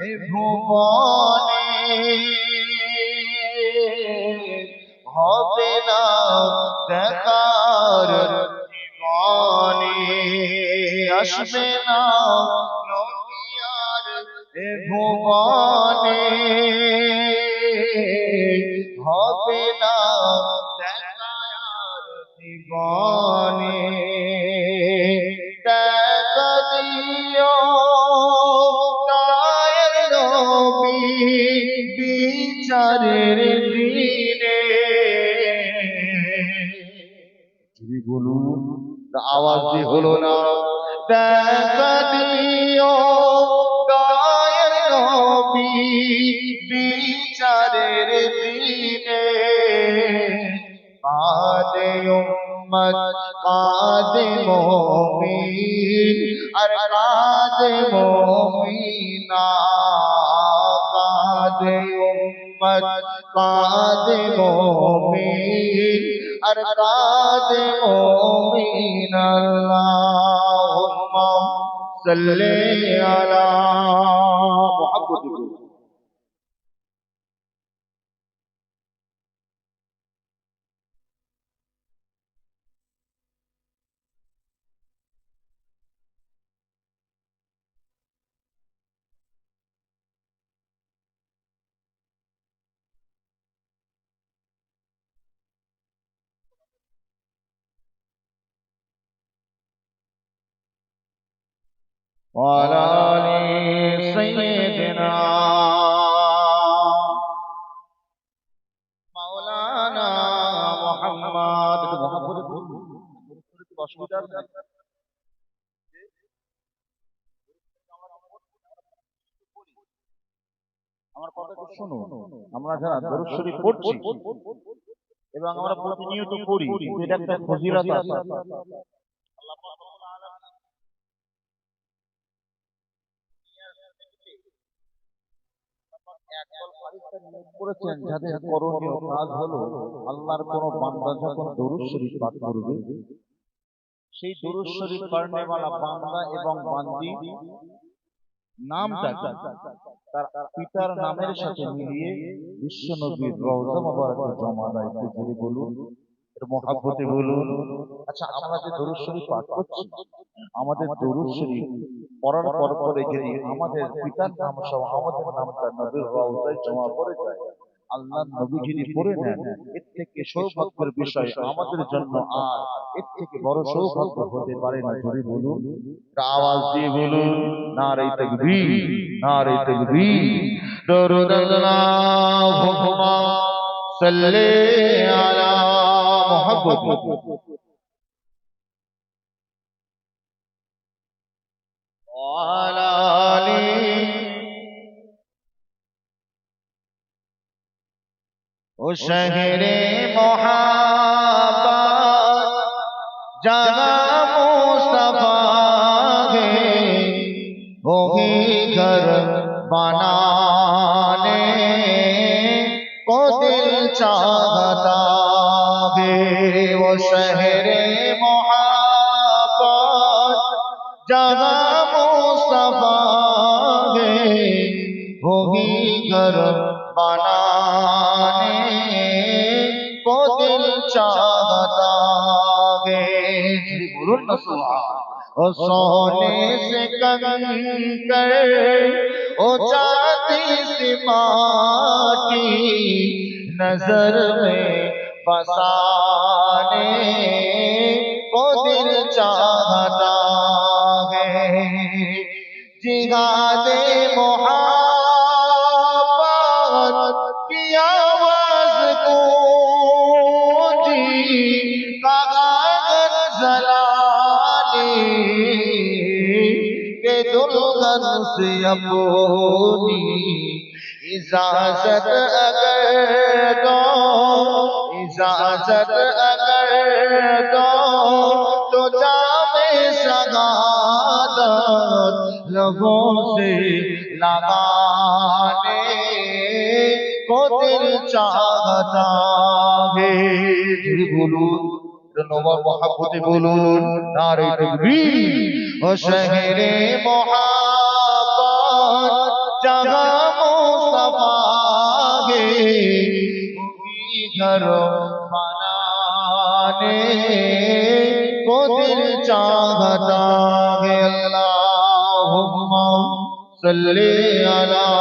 এ ভুবনে হবে না দেখার জীবনে আসবে না এ ভুবনে হবে না দেখার জীবনে যদি বলুন আওয়াজ দিয়ে হলো না। দেখা দিও গায়ের নবী বিচারের দিনে কাদে উম্মত কাদে মুমিন আর কাদে মুমিনা। উম্মত কাদে মুমিন আর কাদে মুমিন আল্লাহুম্মা সাল্লি وعلى آل سيدنا مولانا محمد অসুবিধা আছে আমার কথা একটু শোনো আমরা যারা দরুদ শরীফ পড়ছি এবং আমরা প্রতিনিয়ত পড়ি কিন্তু এটা একটা ফজিলত আছে করেছেন যাদের করণীয় কাজ হলো আল্লাহর কোন বান্দা যখন দরুদ শরীফ পাঠ করবে সেই দরুদ শরীফ পড়নেওয়ালা বান্দা এবং বান্দি নামটা তার পিতার নামের সাথে মিলিয়ে বিশ্ব নবীর রওজা মোবারকে জমা দেয় একটু জোরে বলুন মহাব্বতে বলুন আচ্ছা আমরা যে দরুদ শরীফ পাঠ করছি আমাদের দরুদ শরীফ পড়ার পর পরে যদি আমাদের পিতার নাম সহ আমাদের নামটা নবীর রওজায় জমা পড়ে যায়। আল্লাহ নবী যদি পড়ে নেন এর থেকে সৌভাগ্যের বিষয় আমাদের জন্য আর এর থেকে বড় সৌভাগ্য হতে পারে না যদি বলুন। আওয়াজ দিয়ে বলুন না রে তাকবীর নারে তাকবীর। দরুদ আল্লাহুম্মা সাল্লি আলা মুহাম্মদ। شہر محبت جگہ مصطفیٰ وہی گھر بنانے کو دل چاہتا ہے۔ وہ شہر محبت جگہ سر بنانے کو دل چاہتا ہے بولو نا سبحان سونے سے کنگن کر وہ چاہتی سی ماٹی نظر میں بسانے اپنی اجازت اگر دو اجازت اگر دو تو جام سگاد لبوں سے لگانے চাহতা হে বলুন মহাপতি বলুন নারে তুমি ও শহরে মহাপাত জাগা মোসাফা আলা